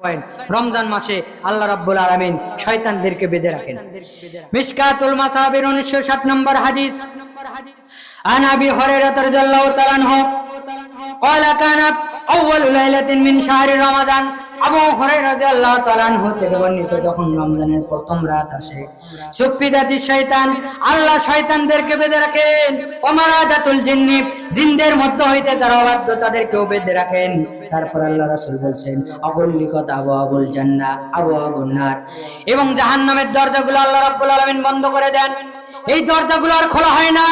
Point Ramzan মাসে আল্লাহ রাব্বুল আলামিন শয়তানদেরকে বেঁধে রাখেন মিশকাতুল মাসাবির 1960 নম্বর হাদিস عن ابي هريره رضي الله تعالى عنه قال كان রমাজান। জিনদের মধ্য হইতে যারা অবাধ্য তাদেরকেও বেঁধে রাখেন। তারপর আল্লাহ রাসুল বলছেন অবল্লিকত আবু আবুল জান্না আবু আবুল নার। এবং জাহান্নামের দরজাগুলো আল্লাহ রাব্বুল আলমিন বন্ধ করে দেন। এই দরজাগুলো আর খোলা হয় না।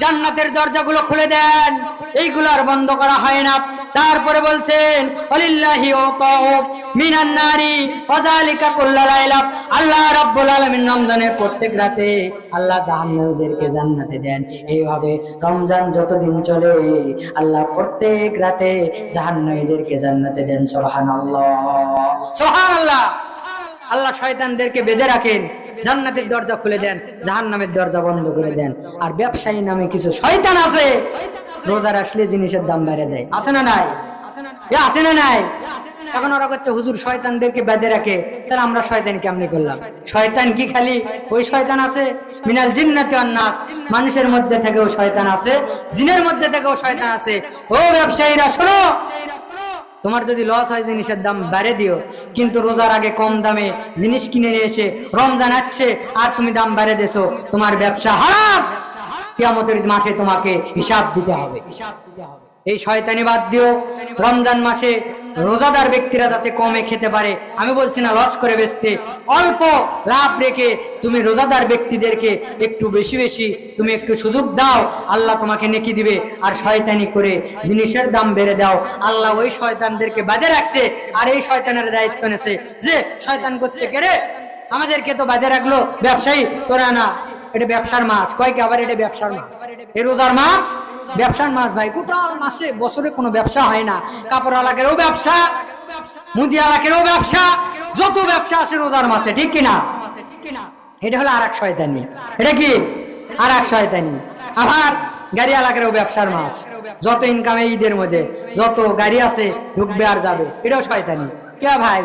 জান্নাতের দরজাগুলো খুলে দেন। এইগুলো আর বন্ধ করা হয় না। তারপরে বলছেন, অলিল্লাহি মিনান নারী কুল্লা লাইলা। আল্লাহ রাব্বুল আলামিন রমজানের প্রত্যেক রাতে আল্লাহ জাহান্নামীদেরকে জান্নাতে দেন। এইভাবে রমজান যতদিন চলে, আল্লাহ প্রত্যেক রাতে জাহান্নামীদেরকে জান্নাতে দেন। সুবহানাল্লাহ। সুবহানাল্লাহ। আল্লাহ শয়তানদেরকে বেঁধে রাখেন। জান্নাতের দরজা খুলে দেন, জাহান্নামের দরজা বন্ধ করে দেন। আর ব্যবসায়ী নামে কিছু শয়তান আছে, রোজার আসলে জিনিসের দাম বেড়ে দেয়। আছে না নাই? আছে না নাই? এখন ওরা করছে, হুজুর শয়তানদেরকে বেঁধে রাখে, তাহলে আমরা শয়তান কেমনি করলাম? শয়তান কি খালি? ওই শয়তান আছে? মিনাল জিন্নাতি নাস, মানুষের মধ্যে থেকেও শয়তান আছে, জিনের মধ্যে থেকেও শয়তান আছে। ও ব্যবসায়ীরা, শোনো! তোমার যদি লস হয় জিনিসের দাম বাড়ে দিও, কিন্তু রোজার আগে কম দামে জিনিস কিনে নিয়ে এসে রমজান আসছে, আর তুমি দাম বাড়ে দেছো, তোমার ব্যবসা হারাম। কিয়ামতের মাঠে তোমাকে হিসাব দিতে হবে। হিসাব দিতে হবে। এই শয়তানি বাদ দিও। রমজান মাসে রোজাদার ব্যক্তিরা যাতে কমে খেতে পারে, আমি বলছি না লস করে বেচতে। অল্প লাভ রেখে তুমি রোজাদার ব্যক্তিদেরকে একটু বেশি বেশি তুমি একটু সুযোগ দাও, আল্লাহ তোমাকে নেকি দিবে। আর শয়তানি করে জিনিসের দাম বেড়ে দাও। আল্লাহ ওই শয়তানদেরকে বাদে রাখছে, আর এই শয়তানের দায়িত্ব নেছে। যে শয়তান করছে কেরে আমাদেরকে তো বাদে রাখল। ব্যবসায়ী, তোরা না। এটা ব্যবসার মাস কয় কি আবার এটা ব্যবসার মাস এই রোজার মাস ব্যবসার মাস ভাই। টোটাল মাসে বছরে কোনো ব্যবসা হয় না। কাপড় আলাকেরও ব্যবসা মুদি আলাকেরও ব্যবসা, যত ব্যবসা আছে রোজার মাসে, ঠিক কিনা? এটা হলো আর এক শয়তানি। এটা কি? আর এক শয়তানি। আবার গাড়ি আলাকেরও ব্যবসার মাস যত ইনকামে ঈদের মধ্যে, যত গাড়ি আছে, ঢুকবে আর যাবে। এটাও শয়তানি। কে ভাই?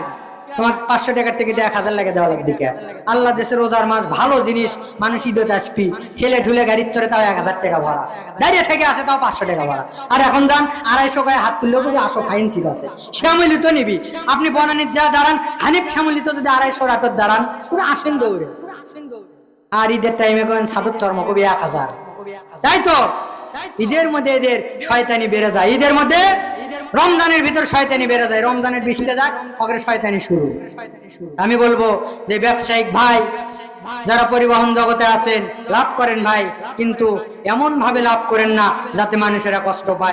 তোমার পাঁচশো টাকার টিকিটে এক হাজার লাগে দেওয়া লাগবে কে? আল্লাহ দেশের রোজার মাস ভালো জিনিস, মানুষ ঈদত আসবি খেলে ঠুলে গাড়ির চড়ে তাও এক হাজার টাকা ভাড়া। দাঁড়িয়ে থেকে আসে তাও পাঁচশো টাকা ভাড়া। আর এখন যান, আড়াইশো গায়ে হাত তুললেও যদি আসো ফাইন সিট আছে। শ্যামলিত নিবি। আপনি বনানির যা দাঁড়ান, হানিফ শ্যামলিত যদি আড়াইশো রাতর দাঁড়ান, পুরো আসেন দৌড়ে। আর ঈদের টাইমে করেন সাদর চর্ম কবি এক হাজার। তাই তো? ঈদের মধ্যে এদের শয়তানি বেড়ে যায়। ঈদের মধ্যে রমজানের ভিতর শয়তানি বেড়ে যায়। রমজানের বৃষ্টিতে যাক অগ্রে শয়তানি শুরু। আমি বলব যে ব্যবসায়িক ভাই, যারা পরিবহন জগতে আছেন, লাভ করেন ভাই, কিন্তু এমন ভাবে লাভ করেন না যাতে মানুষেরা কষ্ট পায়।